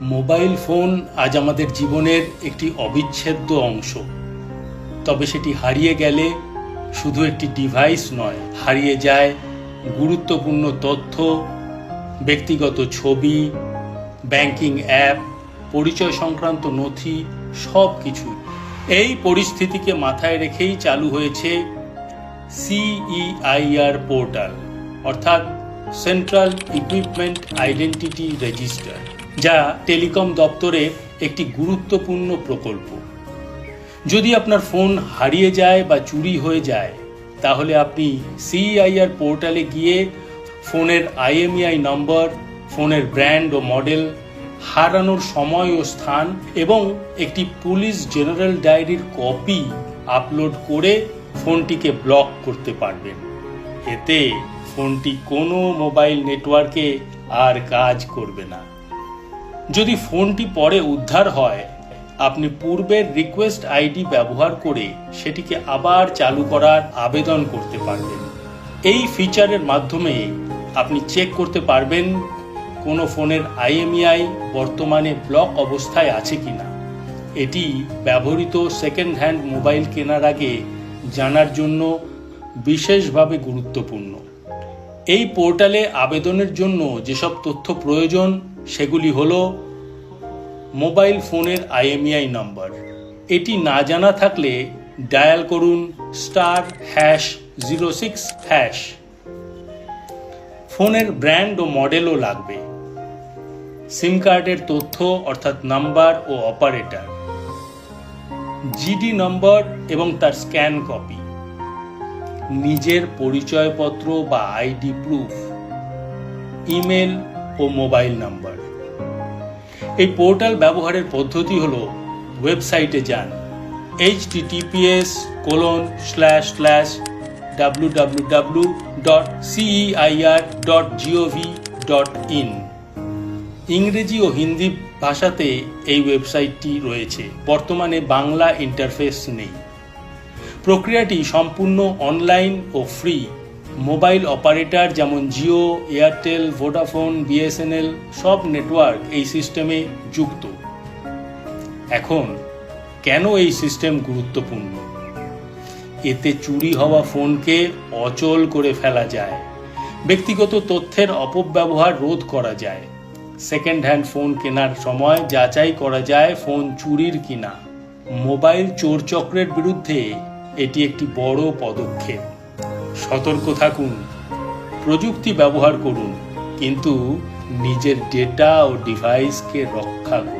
Mobile phone আজ আমাদের জীবনের একটি অবিচ্ছেদ্য অংশ। তবে সেটি হারিয়ে গেলে শুধু একটি ডিভাইস নয়, হারিয়ে যায় গুরুত্বপূর্ণ তথ্য, ব্যক্তিগত ছবি ব্যাংকিং অ্যাপ পরিচয় সংক্রান্ত নথি সব কিছুই এই পরিস্থিতিকে মাথায় রেখেই চালু হয়েছে সিইআইআর পোর্টাল অর্থাৎ সেন্ট্রাল ইকুইপমেন্ট আইডেন্টিটি রেজিস্টার যা টেলিকম দপ্তরের একটি গুরুত্বপূর্ণ প্রকল্প। যদি আপনার ফোন হারিয়ে যায় বা চুরি হয়ে যায়, তাহলে আপনি সিআইআর পোর্টালে গিয়ে ফোনের আইএমইআই নম্বর, ফোনের ব্র্যান্ড ও মডেল, হারানোর সময় ও স্থান এবং একটি পুলিশ জেনারেল ডায়েরির কপি আপলোড করে ফোনটিকে ব্লক করতে পারবেন। এতে ফোনটি কোনো মোবাইল নেটওয়ার্কে আর কাজ করবে না। যদি ফোনটি পরে উদ্ধার হয়, আপনি পূর্বের রিকোয়েস্ট আইডি ব্যবহার করে সেটিকে আবার চালু করার আবেদন করতে পারবেন। এই ফিচারের মাধ্যমে আপনি চেক করতে পারবেন কোনো ফোনের আইএমইআই বর্তমানে ব্লক অবস্থায় আছে কিনা। এটি ব্যবহৃত সেকেন্ড হ্যান্ড মোবাইল কেনার আগে জানার জন্য বিশেষভাবে গুরুত্বপূর্ণ। এই পোর্টালে আবেদনের জন্য যেসব তথ্য প্রয়োজন, সেগুলি হলো মোবাইল ফোনের আইএমইআই নম্বর। এটি না জানা থাকলে ডায়াল করুন star hash zero six hash. ফোনের ব্র্যান্ড ও মডেলও লাগবে। সিম কার্ডের তথ্য অর্থাৎ নাম্বার ও অপারেটর। জিডি নম্বর এবং তার স্ক্যান কপি। নিজের পরিচয়পত্র বা আইডি প্রুফ ইমেল ও মোবাইল নাম্বার এই পোর্টাল ব্যবহারের পদ্ধতি হল ওয়েবসাইটে যান H TTPS colon slash slash W W W dot CEIR dot GOV dot in ইংরেজি ও হিন্দি ভাষাতে এই ওয়েবসাইটটি রয়েছে। বর্তমানে বাংলা ইন্টারফেস নেই। প্রক্রিয়াটি সম্পূর্ণ অনলাইন ও ফ্রি। মোবাইল অপারেটর যেমন জিও, এয়ারটেল, ভোডাফোন, বিএসএনএল সব নেটওয়ার্ক এই সিস্টেমে যুক্ত। এখন, কেন এই সিস্টেম গুরুত্বপূর্ণ? এতে চুরি হওয়া ফোনকে অচল করে ফেলা যায়। ব্যক্তিগত তথ্যের অপব্যবহার রোধ করা যায়। সেকেন্ড হ্যান্ড ফোন কেনার সময় যাচাই করা যায় ফোন চুরির কিনা। মোবাইল চোর চক্রের বিরুদ্ধে এটি একটি বড় পদক্ষেপ। সতর্ক থাকুন, প্রযুক্তি ব্যবহার করুন, কিন্তু নিজের ডেটা ও ডিভাইসকে রক্ষা করুন।